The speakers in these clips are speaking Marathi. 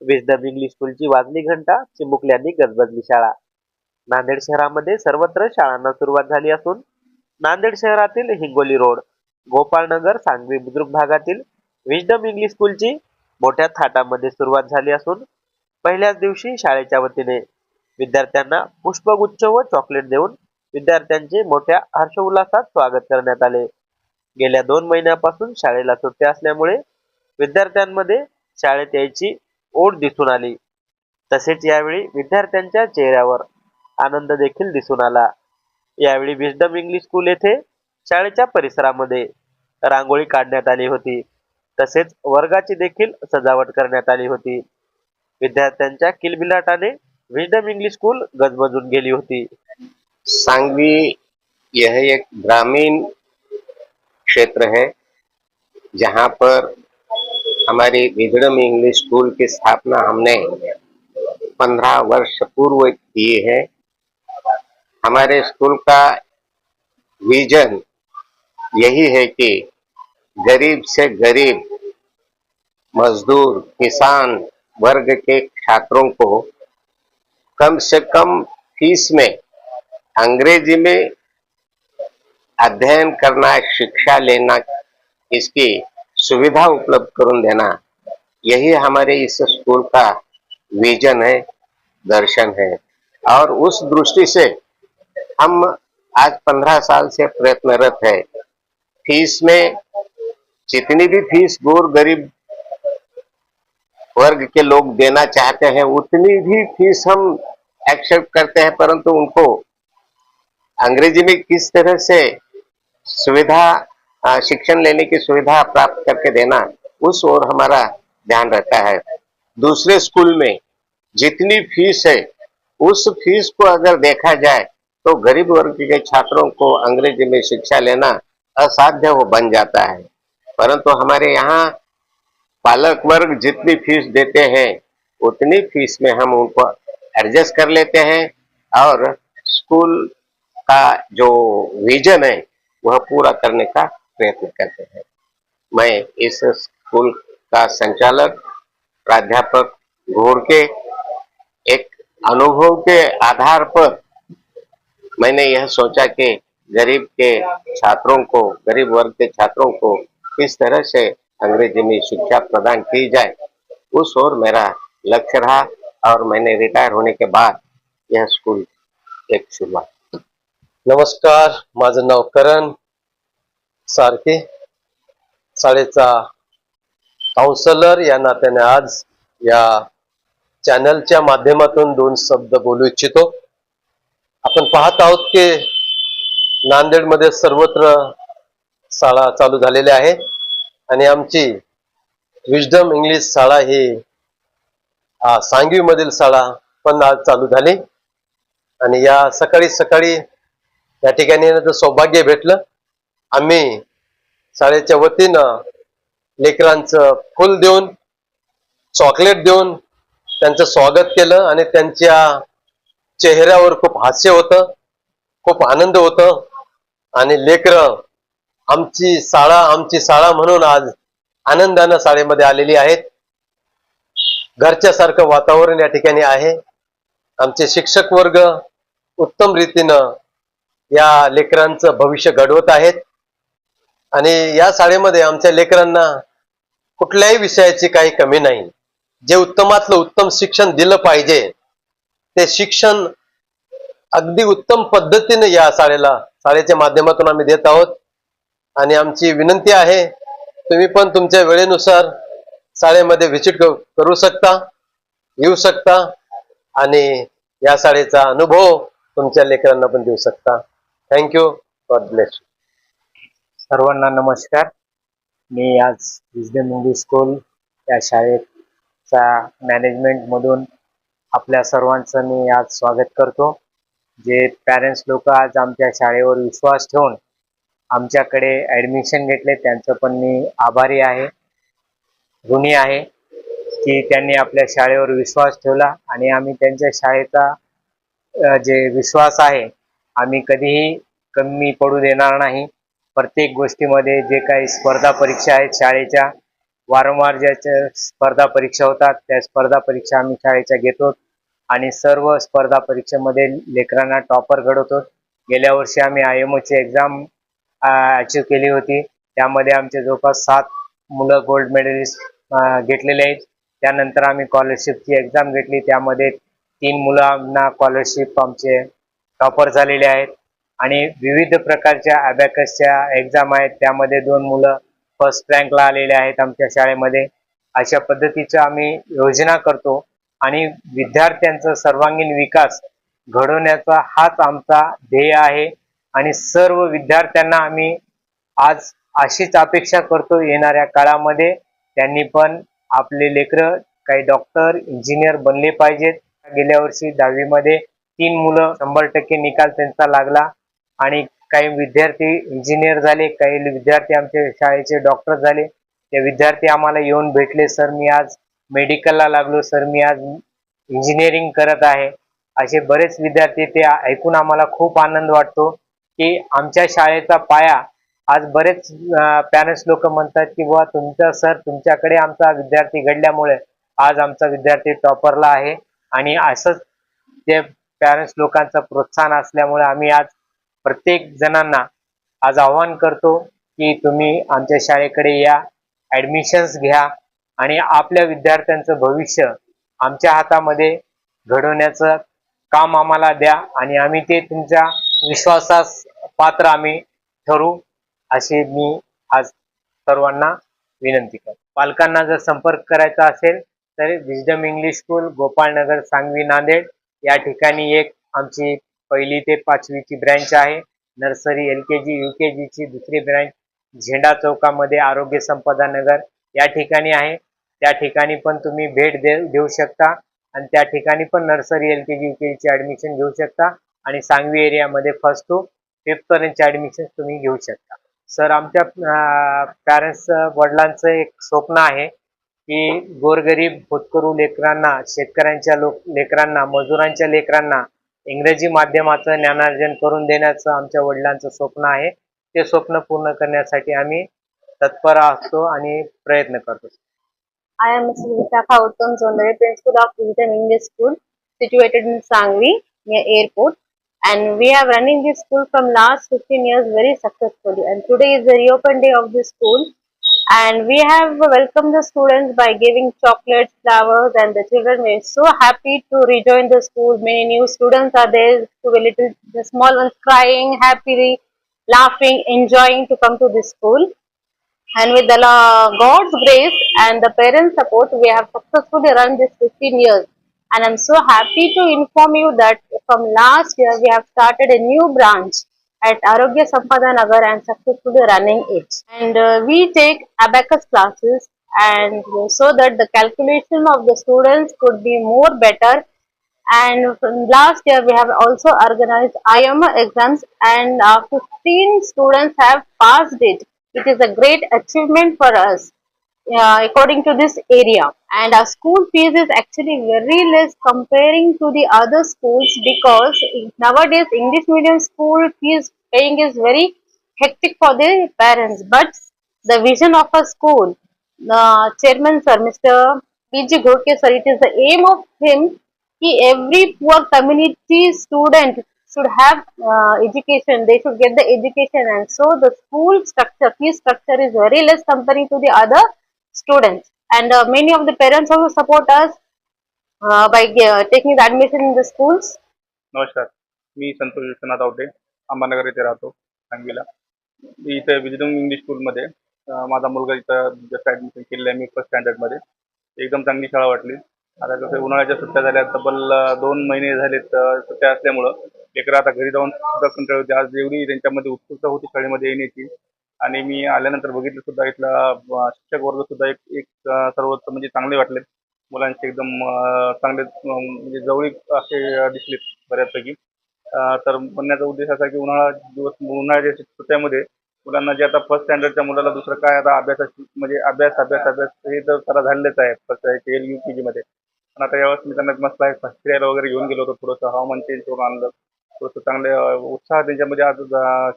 विजडम इंग्लिश स्कूलची वाजली घंटा चिमुकल्यांनी गजबजली शाळा. नांदेड शहरामध्ये सर्वत्र शाळांना सुरुवात झाली असून नांदेड शहरातील हिंगोली रोड गोपाळनगर सांगवी बुद्रुक भागातील विजडम इंग्लिश स्कूलची मोठ्या थाटामध्ये सुरुवात झाली असून पहिल्याच दिवशी शाळेच्या वतीने विद्यार्थ्यांना पुष्पगुच्छ व चॉकलेट देऊन विद्यार्थ्यांचे मोठ्या हर्षोल्लासात स्वागत करण्यात आले. गेल्या दोन महिन्यापासून शाळेला सुट्ट्या असल्यामुळे विद्यार्थ्यांमध्ये शाळेत यायची ओढ दिसून आली. तसेच यावेळी विद्यार्थ्यांच्या चेहऱ्यावर आनंद देखील दिसून आला. यावेळी विजडम इंग्लिश स्कूल येथे शाळेच्या परिसरामध्ये रांगोळी काढण्यात आली होती. तसेच वर्गाची देखील सजावट करण्यात आली होती. विद्यार्थ्यांच्या किलबिलाटाने विजडम इंग्लिश स्कूल गजबजून गेली होती. सांगवी यह एक ग्रामीण क्षेत्र है जहाँ पर हमारी विजडम इंग्लिश स्कूल की स्थापना हमने पंद्रह वर्ष पूर्व की है। हमारे स्कूल का विजन यही है कि गरीब से गरीब, मजदूर, किसान वर्ग के छात्रों को कम से कम फ़ीस में अंग्रेज़ी में अध्ययन करना, शिक्षा लेना, इसकी सुविधा उपलब्ध करून देना. यही हमारे इस स्कूल का विजन है, दर्शन है. और उस दृष्टि से हम आज पंद्रह साल से प्रयत्नरत है. फ़ीस में जितनी भी फ़ीस गोर गरीब वर्ग के लोग देना चाहते हैं, उतनी भी फ़ीस हम एक्सेप्ट करते हैं, परंतु उनको अंग्रेज़ी में किस तरह से सुविधा शिक्षण लेने की सुविधा प्राप्त करके देना, उस ओर हमारा ध्यान रहता है। दूसरे स्कूल में जितनी फ़ीस है, उस फ़ीस को अगर देखा जाए तो गरीब वर्ग के छात्रों को अंग्रेज़ी में शिक्षा लेना असाध्य वो बन जाता है। परंतु हमारे यहाँ पालक वर्ग जितनी फ़ीस देते हैं, उतनी फ़ीस में हम उनको एडजस्ट कर लेते हैं और स्कूल का जो विजन है, वह पूरा करने का प्रयत्न करते हैं। मैं इस स्कूल का संचालक, प्राध्यापक घोड़ के एक अनुभव के आधार पर मैंने यह सोचा कि गरीब के छात्रों को, गरीब वर्ग के छात्रों को किस तरह से अंग्रेज़ी में शिक्षा प्रदान की जाए, उस ओर मेरा लक्ष्य रहा और मैंने रिटायर होने के बाद यह स्कूल एक शुरुआत। नमस्कार, माझं नाव करण सारखे शाळेचा काउन्सलर या नात्याने आज या चॅनलच्या माध्यमातून दोन शब्द बोलू इच्छितो. आपण पाहत आहोत की नांदेडमध्ये सर्वत्र शाळा चालू झालेल्या आहे आणि आमची विजडम इंग्लिश शाळा ही सांगवीमधील शाळा पण आज चालू झाली. आणि या सकाळी सकाळी या ठिकाणी सौभाग्य भेटलं. आम्ही शाळेच्या वतीनं लेकरांचं फुल देऊन चॉकलेट देऊन त्यांचं स्वागत केलं आणि त्यांच्या चेहऱ्यावर खूप हास्य होतं खूप आनंद होतं. आणि लेकरं आमची शाळा आमची शाळा म्हणून आज आनंदानं शाळेमध्ये आलेली आहेत. घरच्यासारखं वातावरण या ठिकाणी आहे. आमचे शिक्षक वर्ग उत्तम रीतीनं या लेकरांचं भविष्य घडवत आहेत. आणि या शाळेमध्ये आमच्या लेकरांना कुठल्याही विषयाची काही कमी नाही. जे उत्तमातलं उत्तम शिक्षण दिलं पाहिजे ते शिक्षण अगदी उत्तम पद्धतीने या शाळेला शाळेच्या माध्यमातून आम्ही देत आहोत. आणि आमची विनंती आहे तुम्ही पण तुमच्या वेळेनुसार शाळेमध्ये व्हिजिट करू शकता येऊ शकता आणि या शाळेचा अनुभव तुमच्या लेकरांना पण देऊ शकता. थँक्यू गॉड ब्लेस सर्वांना नमस्कार. मी आज विजडम इंग्लिश स्कूल या शाळेचा मॅनेजमेंटमधून आपल्या सर्वांचं मी आज स्वागत करतो. जे पॅरेंट्स लोक आज आमच्या शाळेवर विश्वास ठेवून आमच्याकडे ॲडमिशन घेतले त्यांचं पण मी आभारी आहे. ऋणी आहे की त्यांनी आपल्या शाळेवर विश्वास ठेवला आणि आम्ही त्यांच्या शाळेचा जे विश्वास आहे आम्ही कधीही कमी पडू देणार नाही. प्रत्येक गोष्टीमध्ये जे काही स्पर्धा परीक्षा आहेत शाळेच्या वारंवार ज्याच्या स्पर्धा परीक्षा होतात त्या स्पर्धा परीक्षा आम्ही शाळेच्या घेतो. आणि सर्व स्पर्धा परीक्षेमध्ये लेकरांना टॉपर घडवतो. गेल्या वर्षी आम्ही आय एम ओची एक्झाम अचीव केली होती. त्यामध्ये आमचे जवळपास सात मुलं गोल्ड मेडलिस्ट घेतलेले आहेत. त्यानंतर आम्ही स्कॉलरशिपची एक्झाम घेतली. त्यामध्ये तीन मुलांना स्कॉलरशिप आमचे टॉपर झालेले आहेत. आणि विविध प्रकारच्या अबॅकसच्या एक्झाम आहेत. त्यामध्ये दोन मुलं फर्स्ट रँकला आलेले आहेत आमच्या शाळेमध्ये. अशा पद्धतीच्या आम्ही योजना करतो. आणि विद्यार्थ्यांचा सर्वांगीण विकास घडवण्याचा हाच आमचा ध्येय आहे. आणि सर्व विद्यार्थ्यांना आम्ही आज अशीच अपेक्षा करतो येणाऱ्या काळामध्ये त्यांनी पण आपले लेकरं काही डॉक्टर इंजिनियर बनले पाहिजेत. गेल्या वर्षी दहावीमध्ये तीन मुलं शंभर टक्के निकाल त्यांचा लागला. आणि काही विद्यार्थी इंजिनियर झाले काही विद्यार्थी आमचे शाळेचे डॉक्टर झाले. ते विद्यार्थी आम्हाला येऊन भेटले सर मी आज मेडिकलला लागलो. सर मी आज इंजिनिअरिंग करत आहे. असे बरेच विद्यार्थी ते ऐकून आम्हाला खूप आनंद वाटतो की आमच्या शाळेचा पाया आज बरेच पॅरेंट्स लोक म्हणतात की बुवा तुमचा सर तुमच्याकडे आमचा विद्यार्थी घडल्यामुळे आज आमचा विद्यार्थी टॉपरला आहे. आणि असंच ते पॅरेंट्स लोकांचं प्रोत्साहन असल्यामुळे आम्ही आज प्रत्येक जणांना आज आव्हान करतो की तुम्ही आमच्या शाळेकडे या ॲडमिशन्स घ्या आणि आपल्या विद्यार्थ्यांचं भविष्य आमच्या हातामध्ये घडवण्याचं काम आम्हाला द्या आणि आम्ही ते तुमच्या विश्वासास पात्र आम्ही ठरू अशी मी आज सर्वांना विनंती करतो. पालकांना जर संपर्क करायचा असेल तर Wisdom English school Gopalnagar Sangvi Nanded या ठिकाणी एक आमची पहिली ते पाचवीची ब्रँच आहे. Nursery L K G U K जीची दुसरी ब्रँच झेंडा चौकामध्ये आरोग्य संपदा नगर या ठिकाणी आहे. त्या ठिकाणी पण तुम्ही भेट दे देऊ शकता आणि त्या ठिकाणी पण nursery L K G U K जीची ॲडमिशन घेऊ शकता आणि सांगवी एरियामध्ये फर्स्ट टू फिफ्थपर्यंतचे ॲडमिशन तुम्ही घेऊ शकता. सर आमच्या पॅरेंट्स वडिलांचं एक स्वप्न आहे की गोरगरीब होतकरू लेकरांना शेतकऱ्यांच्या लोक लेकरांना मजुरांच्या लेकरांना इंग्रजी माध्यमाचं ज्ञानार्जन करून देण्याचं आमच्या वडिलांचं स्वप्न आहे. ते स्वप्न पूर्ण करण्यासाठी आम्ही तत्पर असतो आणि प्रयत्न करतो. I am Vishakha Uttam Chondre principal of digital English school situated in Sangvi near airport and we have running this school from last fifteen years very successfully and today is the reopen day of this school And we have welcomed the students by giving chocolates, flowers, and the children were so happy to rejoin the school. Many new students are there, to the little, the small ones crying, happily, laughing, enjoying to come to this school. And with the God's grace and the parents' support, we have successfully run this 15 years. And I'm so happy to inform you that from last year we have started a new branch at Arogya Sampada Nagar and successfully running it. And uh, we take abacus classes and so that the calculation of the students could be more better and last year we have also organized IMA exams and uh, 15 students have passed it. It is a great achievement for us uh, according to this area and our school fees is actually very less comparing to the other schools because nowadays English medium school fees paying is very hectic for the parents but the vision of a school the chairman sir Mr. P.G. Ghorke sir it is the aim of him कि every poor community student should have uh, education they should get the education and so the school structure fee structure is very less comparing to the other students. And uh, many of the parents also support us uh, by uh, taking the admission in the schools. नमस्कार. मी संतोष विश्वनाथ आवटे अंबानगर येथे राहतो सांगवीला. मी इथे विजडम इंग्लिश स्कूलमध्ये अं, माझा मुलगा इथं जस्ट ॲडमिशन केलेलं आहे मी फर्स्ट स्टँडर्डमध्ये एकदम चांगली शाळा वाटली. आता कसं उन्हाळ्याच्या सुट्ट्या झाल्या तब्बल अं, दोन महिने झालेत अं, सुट्ट्या असल्यामुळं. लेकरं आता घरी जाऊन सुद्धा कंटाळ होते. आज एवढी त्यांच्यामध्ये उत्सुकता होती शाळेमध्ये येण्याची. आणि मी आल्यानंतर बघितलं सुद्धा इथला शिक्षक वर्ग सुद्धा एक एक सर्वोत्तम म्हणजे चांगले वाटले. मुलांचे एकदम चांगले म्हणजे जवळीक असे दिसलेत बऱ्यापैकी. तर म्हणण्याचा उद्देश असा की उन्हाळा दिवस उन्हाळ्याच्या सुट्ट्यामध्ये मुलांना जे आता फर्स्ट स्टँडर्डच्या मुलाला दुसरं काय आता अभ्यासाची म्हणजे अभ्यास अभ्यास अभ्यास हे तर त्याला झालेलंच आहे. फर्स्ट एल यू के जीमध्ये पण आता यावेळेस मी त्यांना मस्त आहे फिरायला वगैरे घेऊन गेलो होतो थोडंसं हवामान चेंज करून आणलं. थोडंसं चांगले उत्साह त्यांच्यामध्ये आज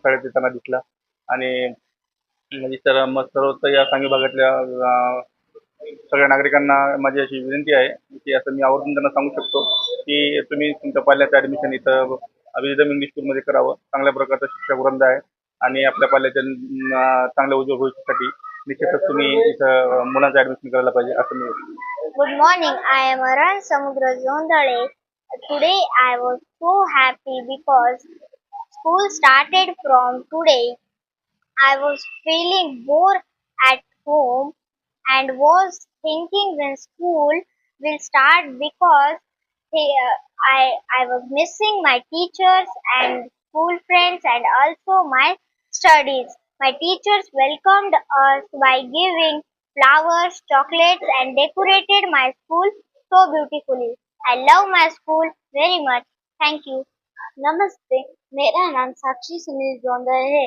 शाळेत येताना दिसला. आणि म्हणजे तर मग सर्वत्र या सांगली भागातल्या अं, सगळ्या नागरिकांना माझी अशी विनंती आहे की असं मी आवर्जून त्यांना सांगू शकतो की तुम्ही तुमच्या पाल्याचं ॲडमिशन इथं विजयदम इंग्लिश स्कूलमध्ये करावं चांगल्या प्रकारचं शिक्षा वृंद आहे आणि आपल्या पाल्याच्या अं, चांगल्या उज्ज्वल भविष्यासाठी निश्चितच तुम्ही इथं मुलांचं ॲडमिशन करायला पाहिजे असं मी Good morning. I am Aran Samudra Zondale. Today I was so happy because school started from today. I was feeling bored at home and was thinking when school will start because they- I I was missing my teachers and school friends and also my studies. My teachers welcomed us by giving flowers, chocolates, and decorated my school so beautifully. I love my school very much. Thank you. नमस्ते मेरा नाम साक्षी सुनील जोंदर है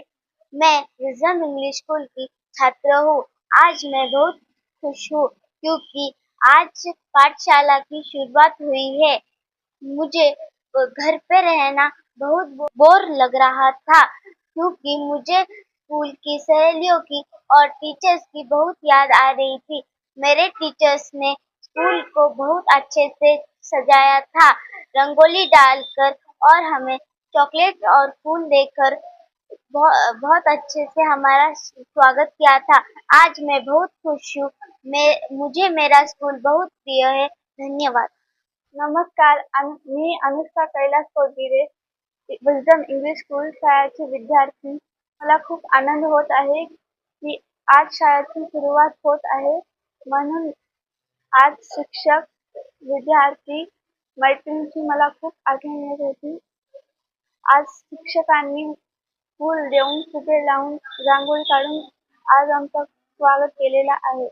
मैं विजम इंग्लिश स्कूल की छात्र हूँ। आज मैं बहुत खुश हूँ क्योंकि आज पाठशाला की शुरुआत हुई है। मुझे घर पे रहना बहुत बोर लग रहा था क्योंकि मुझे स्कूल की सहेलियों की और टीचर्स की बहुत याद आ रही थी। मेरे टीचर्स ने स्कूल को बहुत अच्छे से सजाया था। रंगोली डालकर और हमें चॉकलेट और फूल देकर बहु- बहुत अच्छे से हमारा स्वागत किया था। आज मैं बहुत खुश हूँ। मैं, मुझे मेरा स्कूल बहुत प्रिय है। धन्यवाद। नमस्कार। मी Anushka Kailas Kogire Wisdom English school शाळेचे विद्यार्थी। मला खूप आनंद होत आहे की आज शाळेची सुरुवात होत आहे। म्हणून आज शिक्षक, विद्यार्थी, मैत्रिणींची मला खूप आठवण येत होती. आज शिक्षकांनी फूल देऊन फुगे लावून रांगोळी काढून आज आमचा स्वागत केलेला आहे.